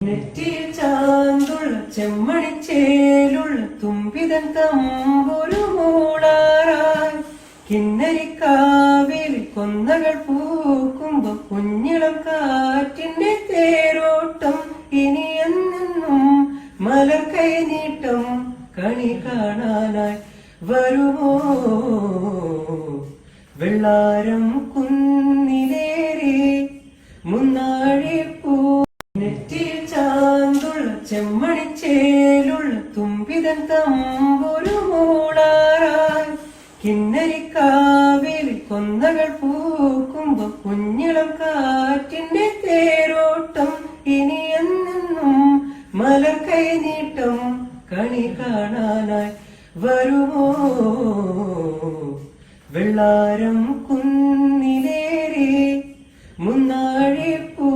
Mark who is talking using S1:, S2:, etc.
S1: നെറ്റിയിൽ ചാന്തുള്ള ചെമ്മണിച്ചേലുള്ള തുമ്പിതൻ തമ്പൊരു മൂളാറായി. കിന്നരിക്കാവിൽ കൊന്നകൾ പൂക്കുമ്പോ കുഞ്ഞിളം കാറ്റിന്റെ തേരോട്ടം ഇനി എന്നെന്നും മലർ കൈ നീട്ടം കണി കാണാനായി വരുമോ? വെള്ളാരം കുന്നിലേറി മുന്നാഴി ചെമ്മണിച്ചേലുള്ള തുമ്പിതൻ തമ്പൊരു കിന്നരിക്കാവിൽ കൊന്നകൾ പൂക്കുമ്പോ കുഞ്ഞിളം കാറ്റിന്റെ തേരോട്ടം ഇനി എന്നെന്നും മലർ കൈ നീട്ടം കണി കാണാനായി വരുമോ? വെള്ളാരം കുന്നിലേറെ മുന്നാഴി പൂ